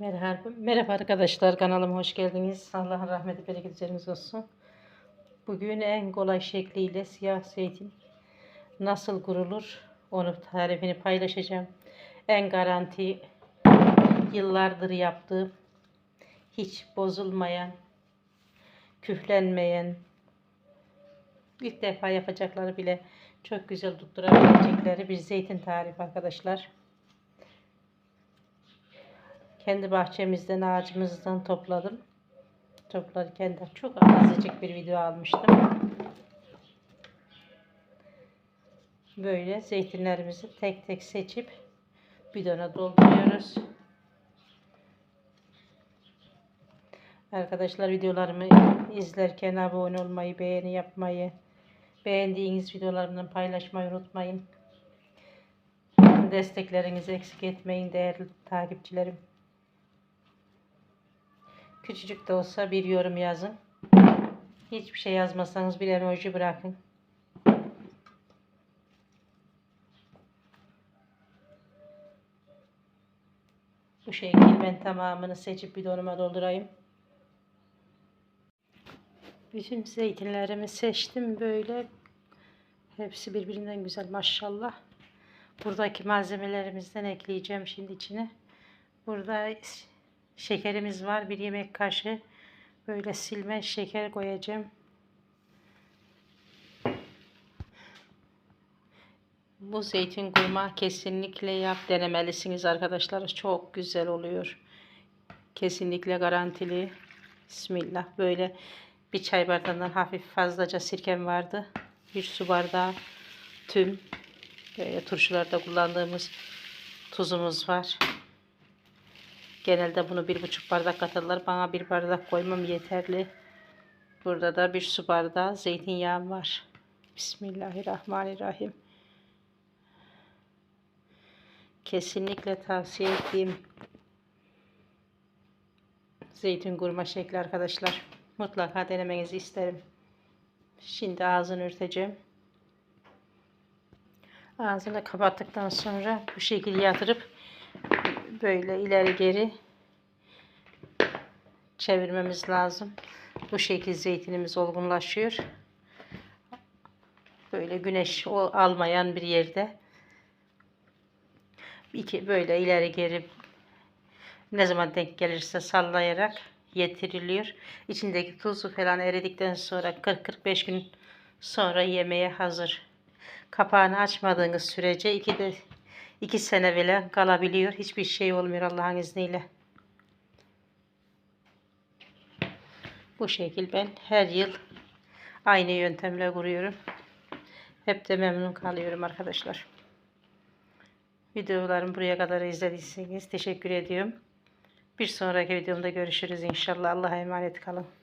Merhaba, merhaba arkadaşlar kanalıma hoş geldiniz. Allah'ın rahmeti bereketi üzeriniz olsun. Bugün en kolay şekliyle siyah zeytin nasıl kurulur onu tarifini paylaşacağım. En garanti yıllardır yaptığım hiç bozulmayan küflenmeyen ilk defa yapacakları bile çok güzel tutturabilecekleri bir zeytin tarifi arkadaşlar. Kendi bahçemizden, ağacımızdan topladım. Toplarken de çok azıcık bir video almıştım. Böyle zeytinlerimizi tek tek seçip bidona dolduruyoruz. Arkadaşlar videolarımı izlerken abone olmayı, beğeni yapmayı, beğendiğiniz videolarımdan paylaşmayı unutmayın. Desteklerinizi eksik etmeyin değerli takipçilerim. Küçücük de olsa bir yorum yazın. Hiçbir şey yazmasanız bir emoji bırakın. Bu şekilde ben tamamını seçip bidonuma doldurayım. Bütün zeytinlerimi seçtim böyle. Hepsi birbirinden güzel maşallah. Buradaki malzemelerimizden ekleyeceğim şimdi içine. Burada şekerimiz var. Bir yemek kaşığı böyle silme şeker koyacağım. Bu zeytin kurma kesinlikle yap denemelisiniz arkadaşlar. Çok güzel oluyor. Kesinlikle garantili. Bismillah. Böyle bir çay bardağından hafif fazlaca sirkem vardı. Bir su bardağı tüm böyle turşularda kullandığımız tuzumuz var. Genelde bunu bir buçuk bardak katarlar. Bana bir bardak koymam yeterli. Burada da bir su bardağı zeytinyağım var. Bismillahirrahmanirrahim. Kesinlikle tavsiye ettiğim zeytin kurma şekli arkadaşlar. Mutlaka denemenizi isterim. Şimdi ağzını örteceğim. Ağzını kapattıktan sonra bu şekilde yatırıp böyle ileri geri çevirmemiz lazım. Bu şekilde zeytinimiz olgunlaşıyor. Böyle güneş almayan bir yerde iki böyle ileri geri ne zaman denk gelirse sallayarak yetiriliyor. İçindeki tuzu falan eridikten sonra 40-45 gün sonra yemeğe hazır. Kapağını açmadığınız sürece iki de iki sene bile kalabiliyor. Hiçbir şey olmuyor Allah'ın izniyle. Bu şekil ben her yıl aynı yöntemle kuruyorum. Hep de memnun kalıyorum arkadaşlar. Videolarımı buraya kadar izlediyseniz teşekkür ediyorum. Bir sonraki videomda görüşürüz inşallah. Allah'a emanet kalın.